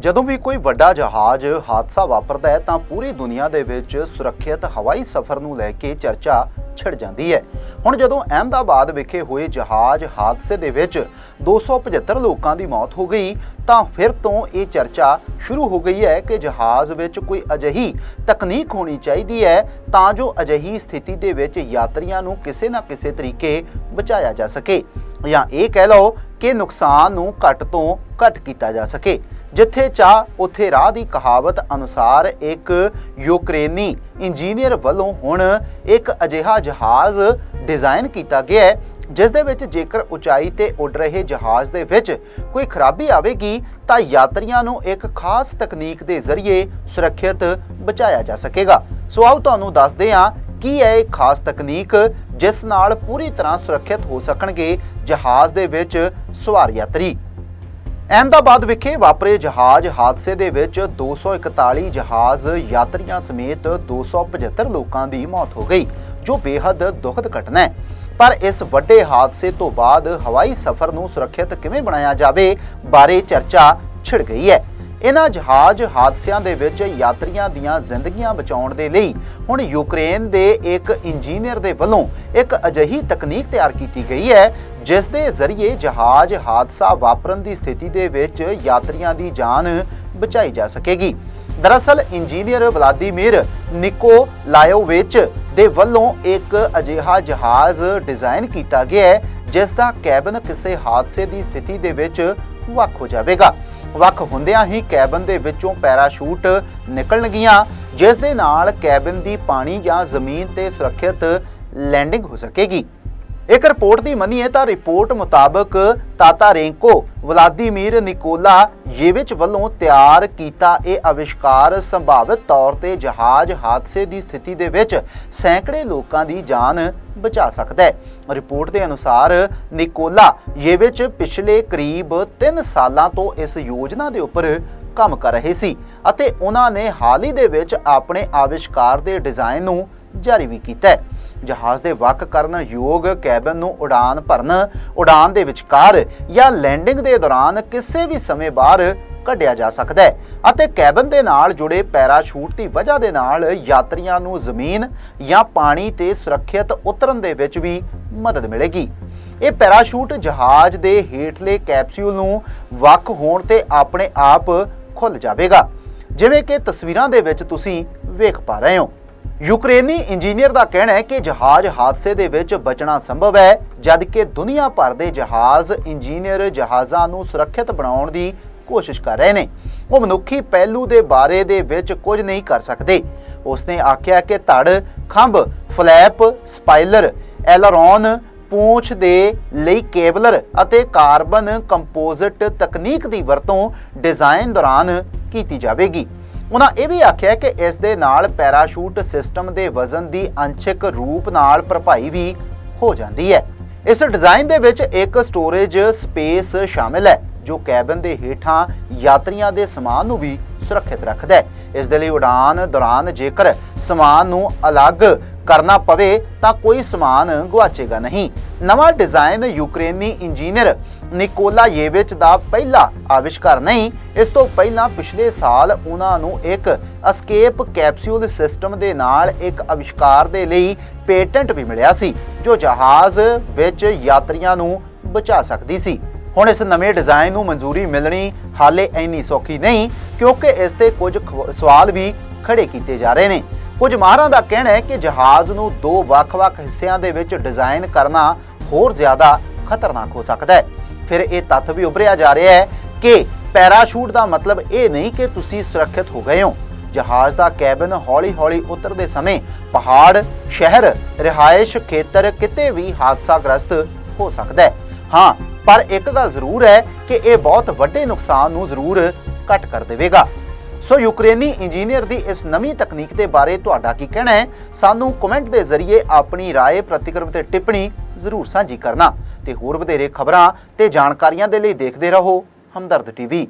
ਜਦੋਂ ਵੀ ਕੋਈ ਵੱਡਾ ਜਹਾਜ਼ ਹਾਦਸਾ ਵਾਪਰਦਾ ਹੈ, ਤਾਂ ਪੂਰੀ ਦੁਨੀਆ ਦੇ ਵਿੱਚ ਸੁਰੱਖਿਅਤ ਹਵਾਈ ਸਫ਼ਰ ਨੂੰ ਲੈ ਕੇ ਚਰਚਾ ਛਿੜ ਜਾਂਦੀ ਹੈ। ਹੁਣ ਜਦੋਂ ਅਹਿਮਦਾਬਾਦ ਵਿਖੇ ਹੋਏ ਜਹਾਜ਼ ਹਾਦਸੇ ਦੇ ਵਿੱਚ 275 ਲੋਕਾਂ ਦੀ ਮੌਤ ਹੋ ਗਈ, ਤਾਂ ਫਿਰ ਤੋਂ ਇਹ ਚਰਚਾ ਸ਼ੁਰੂ ਹੋ ਗਈ ਹੈ ਕਿ ਜਹਾਜ਼ ਵਿੱਚ ਕੋਈ ਅਜਿਹੀ ਤਕਨੀਕ ਹੋਣੀ ਚਾਹੀਦੀ ਹੈ, ਤਾਂ ਜੋ ਅਜਿਹੀ ਸਥਿਤੀ ਦੇ ਵਿੱਚ ਯਾਤਰੀਆਂ ਨੂੰ ਕਿਸੇ ਨਾ ਕਿਸੇ ਤਰੀਕੇ ਬਚਾਇਆ ਜਾ ਸਕੇ। ਜਾਂ ਇਹ ਕਹਿ ਲਓ ਕਿ ਨੁਕਸਾਨ ਨੂੰ ਘੱਟ ਤੋਂ ਘੱਟ ਕੀਤਾ ਜਾ ਸਕੇ। ਜਿੱਥੇ ਚਾਹ, ਉੱਥੇ ਰਾਹ ਦੀ ਕਹਾਵਤ ਅਨੁਸਾਰ ਇੱਕ ਯੂਕਰੇਨੀ ਇੰਜੀਨੀਅਰ ਵੱਲੋਂ ਹੁਣ ਇੱਕ ਅਜਿਹਾ ਜਹਾਜ਼ ਡਿਜ਼ਾਈਨ ਕੀਤਾ ਗਿਆ ਹੈ, ਜਿਸ ਦੇ ਵਿੱਚ ਜੇਕਰ ਉਚਾਈ ਤੇ ਉੱਡ ਰਹੇ ਜਹਾਜ਼ ਦੇ ਵਿੱਚ ਕੋਈ ਖਰਾਬੀ ਆਵੇਗੀ, ਤਾਂ ਯਾਤਰੀਆਂ ਨੂੰ ਇੱਕ ਖਾਸ ਤਕਨੀਕ ਦੇ ਜ਼ਰੀਏ ਸੁਰੱਖਿਅਤ ਬਚਾਇਆ ਜਾ ਸਕੇਗਾ। ਸੋ ਆਓ ਤੁਹਾਨੂੰ ਦੱਸਦੇ ਹਾਂ ਕੀ ਹੈ ਇਹ ਖਾਸ ਤਕਨੀਕ ਜਿਸ ਨਾਲ ਪੂਰੀ ਤਰ੍ਹਾਂ ਸੁਰੱਖਿਅਤ ਹੋ ਸਕਣਗੇ ਜਹਾਜ਼ ਦੇ ਵਿੱਚ ਸਵਾਰ ਯਾਤਰੀ। ਅਹਿਮਦਾਬਾਦ ਵਿਖੇ ਵਾਪਰੇ ਜਹਾਜ਼ ਹਾਦਸੇ ਦੇ ਵਿੱਚ 241 ਜਹਾਜ਼ ਯਾਤਰੀਆਂ ਸਮੇਤ 275 ਲੋਕਾਂ ਦੀ ਮੌਤ ਹੋ ਗਈ, ਜੋ ਬੇहद ਦੁਖਦ ਘਟਨਾ ਹੈ। ਪਰ ਇਸ ਵੱਡੇ ਹਾਦਸੇ ਤੋਂ ਬਾਅਦ ਹਵਾਈ ਸਫ਼ਰ ਨੂੰ ਸੁਰੱਖਿਅਤ ਕਿਵੇਂ ਬਣਾਇਆ ਜਾਵੇ ਬਾਰੇ ਚਰਚਾ ਛਿੜ ਗਈ ਹੈ। ਇਹਨਾਂ ਜਹਾਜ਼ ਹਾਦਸਿਆਂ ਦੇ ਵਿੱਚ ਯਾਤਰੀਆਂ ਦੀਆਂ ਜ਼ਿੰਦਗੀਆਂ ਬਚਾਉਣ ਦੇ ਲਈ ਹੁਣ ਯੂਕਰੇਨ ਦੇ ਇੱਕ ਇੰਜੀਨੀਅਰ ਦੇ ਵੱਲੋਂ ਇੱਕ ਅਜਿਹੀ ਤਕਨੀਕ ਤਿਆਰ ਕੀਤੀ ਗਈ ਹੈ, ਜਿਸ ਦੇ ਜ਼ਰੀਏ ਜਹਾਜ਼ ਹਾਦਸਾ ਵਾਪਰਨ ਦੀ ਸਥਿਤੀ ਦੇ ਵਿੱਚ ਯਾਤਰੀਆਂ ਦੀ ਜਾਨ ਬਚਾਈ ਜਾ ਸਕੇਗੀ। ਦਰਅਸਲ, ਇੰਜੀਨੀਅਰ ਵਲਾਦੀਮੀਰ ਨਿਕੋ ਨਿਕੋਲਾਇਓਵਿਚ ਦੇ ਵੱਲੋਂ ਇੱਕ ਅਜਿਹਾ ਜਹਾਜ਼ ਡਿਜ਼ਾਈਨ ਕੀਤਾ ਗਿਆ ਹੈ, ਜਿਸ ਦਾ ਕੈਬਨ ਕਿਸੇ ਹਾਦਸੇ ਦੀ ਸਥਿਤੀ ਦੇ ਵਿੱਚ ਵੱਖ ਹੋ ਜਾਵੇਗਾ। ਵੱਖ ਹੁੰਦਿਆਂ ਹੀ ਕੈਬਨ ਦੇ ਵਿੱਚੋਂ ਪੈਰਾਸ਼ੂਟ ਨਿਕਲਣਗੀਆਂ ਜਿਸ ਦੇ ਨਾਲ ਕੈਬਨ ਦੀ ਪਾਣੀ ਜਾਂ ਜ਼ਮੀਨ ਤੇ ਸੁਰੱਖਿਅਤ ਲੈਂਡਿੰਗ ਹੋ ਸਕੇਗੀ। ਇੱਕ ਰਿਪੋਰਟ ਦੀ ਮੰਨੀਏ ਤਾਂ ਰਿਪੋਰਟ ਮੁਤਾਬਕ ਤਾਤਾਰੇਂਕੋ ਵਲਾਦੀਮੀਰ ਨਿਕੋਲਾ ਯੇਵਿਚ ਵੱਲੋਂ ਤਿਆਰ ਕੀਤਾ ਇਹ ਅਵਿਸ਼ਕਾਰ ਸੰਭਾਵਿਤ ਤੌਰ ਤੇ ਜਹਾਜ਼ ਹਾਦਸੇ ਦੀ ਸਥਿਤੀ ਦੇ ਵਿੱਚ ਸੈਂਕੜੇ ਲੋਕਾਂ ਦੀ ਜਾਨ ਬਚਾ ਸਕਦਾ ਹੈ। ਰਿਪੋਰਟ ਦੇ ਅਨੁਸਾਰ ਨਿਕੋਲਾ ਯੇਵਿਚ ਪਿਛਲੇ ਕਰੀਬ 3 ਸਾਲਾਂ ਤੋਂ ਇਸ ਯੋਜਨਾ ਦੇ ਉੱਪਰ ਕੰਮ ਕਰ ਰਹੇ ਸੀ ਅਤੇ ਉਹਨਾਂ ਨੇ ਹਾਲ ਹੀ ਦੇ ਵਿੱਚ ਆਪਣੇ ਆਵਿਸ਼ਕਾਰ ਦੇ ਡਿਜ਼ਾਈਨ ਨੂੰ ਜਾਰੀ ਵੀ ਕੀਤਾ ਹੈ। ਜਹਾਜ਼ ਦੇ ਵੱਖ ਕਰਨ ਯੋਗ ਕੈਬਨ ਨੂੰ ਉਡਾਨ ਭਰਨ, ਉਡਾਨ ਦੇ ਵਿਚਕਾਰ ਜਾਂ ਲੈਂਡਿੰਗ ਦੇ ਦੌਰਾਨ ਕਿਸੇ ਵੀ ਸਮੇਂ ਬਾਹਰ ਕੱਢਿਆ ਜਾ ਸਕਦਾ ਹੈ ਅਤੇ ਕੈਬਨ ਦੇ ਨਾਲ ਜੁੜੇ ਪੈਰਾਸ਼ੂਟ ਦੀ ਵਜ੍ਹਾ ਦੇ ਨਾਲ ਯਾਤਰੀਆਂ ਨੂੰ ਜ਼ਮੀਨ ਜਾਂ ਪਾਣੀ ਤੇ ਸੁਰੱਖਿਅਤ ਉਤਰਨ ਦੇ ਵਿੱਚ ਵੀ ਮਦਦ ਮਿਲੇਗੀ। ਇਹ ਪੈਰਾਸ਼ੂਟ ਜਹਾਜ਼ ਦੇ ਹੇਠਲੇ ਕੈਪਸੂਲ ਨੂੰ ਵੱਖ ਹੋਣ ਤੇ ਆਪਣੇ ਆਪ ਖੁੱਲ ਜਾਵੇਗਾ। ਜਿਵੇਂ ਕਿ ਤਸਵੀਰਾਂ ਦੇ ਵਿੱਚ ਤੁਸੀਂ ਵੇਖ ਪਾ ਰਹੇ ਹੋ। ਯੂਕਰੇਨੀ ਇੰਜੀਨੀਅਰ ਦਾ ਕਹਿਣਾ ਹੈ ਕਿ ਜਹਾਜ਼ ਹਾਦਸੇ ਦੇ ਵਿੱਚ ਬਚਣਾ ਸੰਭਵ ਹੈ, ਜਦਕਿ ਦੁਨੀਆ ਭਰ ਦੇ ਜਹਾਜ਼ ਇੰਜੀਨੀਅਰ ਜਹਾਜ਼ਾਂ ਨੂੰ ਸੁਰੱਖਿਅਤ ਬਣਾਉਣ ਦੀ ਕੋਸ਼ਿਸ਼ ਕਰ ਰਹੇ ਨੇ। ਉਹ ਮਨੁੱਖੀ ਪਹਿਲੂ ਦੇ ਬਾਰੇ ਦੇ ਵਿੱਚ ਕੁਝ ਨਹੀਂ ਕਰ ਸਕਦੇ। ਉਸਨੇ ਆਖਿਆ ਕਿ ਧੜ, ਖੰਭ, ਫਲੈਪ, ਸਪਾਈਲਰ, ਐਲਰੋਨ, ਪੂੰਛ ਦੇ ਲਈ ਕੇਬਲਰ ਅਤੇ ਕਾਰਬਨ ਕੰਪੋਜ਼ਿਟ ਤਕਨੀਕ ਦੀ ਵਰਤੋਂ ਡਿਜ਼ਾਈਨ ਦੌਰਾਨ ਕੀਤੀ ਜਾਵੇਗੀ। ਉਹਨਾਂ ਇਹ ਵੀ ਆਖਿਆ ਕਿ ਇਸ ਦੇ ਨਾਲ ਪੈਰਾਸ਼ੂਟ ਸਿਸਟਮ ਦੇ ਵਜ਼ਨ ਦੀ ਅੰਸ਼ਿਕ ਰੂਪ ਨਾਲ ਭਰਪਾਈ ਵੀ ਹੋ ਜਾਂਦੀ ਹੈ। ਇਸ ਡਿਜ਼ਾਈਨ ਦੇ ਵਿੱਚ ਇੱਕ ਸਟੋਰੇਜ ਸਪੇਸ ਸ਼ਾਮਿਲ ਹੈ, ਜੋ ਕੈਬਨ ਦੇ ਹੇਠਾਂ ਯਾਤਰੀਆਂ ਦੇ ਸਮਾਨ ਨੂੰ ਵੀ ਸੁਰੱਖਿਅਤ ਰੱਖਦਾ ਹੈ। ਇਸ ਦੇ ਲਈ ਉਡਾਨ ਦੌਰਾਨ ਜੇਕਰ ਸਮਾਨ ਨੂੰ ਅਲੱਗ ਕਰਨਾ ਪਵੇ ਤਾਂ ਕੋਈ ਸਮਾਨ ਗਵਾਚੇਗਾ ਨਹੀਂ। ਨਵਾਂ ਡਿਜ਼ਾਈਨ ਯੂਕਰੇਨੀ ਇੰਜੀਨੀਅਰ ਨਿਕੋਲਾ ਯੇਵਿਚ ਦਾ ਪਹਿਲਾ ਆਵਿਸ਼ਕਾਰ ਨਹੀਂ, ਇਸ ਤੋਂ ਪਹਿਲਾਂ ਪਿਛਲੇ ਸਾਲ ਉਹਨਾਂ ਨੂੰ ਇੱਕ ਅਸਕੇਪ ਕੈਪਸੂਲ ਸਿਸਟਮ ਦੇ ਨਾਲ ਇੱਕ ਆਵਿਸ਼ਕਾਰ ਦੇ ਲਈ ਪੇਟੈਂਟ ਵੀ ਮਿਲਿਆ ਸੀ, ਜੋ ਜਹਾਜ਼ ਵਿੱਚ ਯਾਤਰੀਆਂ ਨੂੰ ਬਚਾ ਸਕਦੀ ਸੀ। ਹੁਣ ਇਸ ਨਵੇਂ ਡਿਜ਼ਾਈਨ ਨੂੰ ਮਨਜ਼ੂਰੀ ਮਿਲਣੀ ਹਾਲੇ ਇੰਨੀ ਸੌਖੀ ਨਹੀਂ, ਕਿਉਂਕਿ ਇਸ ਤੇ ਕੁਝ ਸਵਾਲ ਵੀ ਖੜੇ ਕੀਤੇ ਜਾ ਰਹੇ ਨੇ। ਕੁਝ ਮਾਹਰਾਂ ਦਾ ਕਹਿਣਾ ਹੈ ਕਿ ਜਹਾਜ਼ ਨੂੰ ਦੋ ਵੱਖ-ਵੱਖ ਹਿੱਸਿਆਂ ਦੇ ਵਿੱਚ ਡਿਜ਼ਾਈਨ ਕਰਨਾ ਹੋਰ ਜ਼ਿਆਦਾ ਖਤਰਨਾਕ ਹੋ ਸਕਦਾ ਹੈ। ਫਿਰ ਇਹ ਤੱਥ ਵੀ ਉਭਰਿਆ ਜਾ ਰਿਹਾ ਹੈ ਕਿ ਪੈਰਾਸ਼ੂਟ ਦਾ ਮਤਲਬ ਇਹ ਨਹੀਂ ਕਿ ਤੁਸੀਂ ਸੁਰੱਖਿਅਤ ਹੋ ਗਏ ਹੋ। ਜਹਾਜ਼ ਦਾ ਕੈਬਨ ਹੌਲੀ-ਹੌਲੀ ਉਤਰਦੇ ਸਮੇਂ ਪਹਾੜ, ਸ਼ਹਿਰ, ਰਿਹਾਇਸ਼ ਖੇਤਰ ਕਿਤੇ ਵੀ ਹਾਦਸਾਗ੍ਰਸਤ ਹੋ ਸਕਦਾ ਹੈ। ਹਾਂ, ਪਰ ਇੱਕ ਗੱਲ ਜ਼ਰੂਰ ਹੈ ਕਿ ਇਹ ਬਹੁਤ ਵੱਡੇ ਨੁਕਸਾਨ ਨੂੰ ਜ਼ਰੂਰ ਘਟ ਕਰ ਦੇਵੇਗਾ। ਸੋ ਯੂਕਰੇਨੀ ਇੰਜੀਨੀਅਰ ਦੀ ਇਸ ਨਵੀਂ ਤਕਨੀਕ ਦੇ ਬਾਰੇ ਤੁਹਾਡਾ ਕੀ ਕਹਿਣਾ ਹੈ ਸਾਨੂੰ ਕਮੈਂਟ ਦੇ ਜ਼ਰੀਏ ਆਪਣੀ رائے ਪ੍ਰਤੀਕਰਮ ਤੇ ਟਿੱਪਣੀ ਜ਼ਰੂਰ ਸਾਂਝੀ ਕਰਨਾ ਤੇ ਹੋਰ ਵਧੇਰੇ ਖਬਰਾਂ ਤੇ ਜਾਣਕਾਰੀਆਂ ਦੇ ਲਈ ਦੇਖਦੇ ਰਹੋ ਹਮਦਰਦ ਟੀਵੀ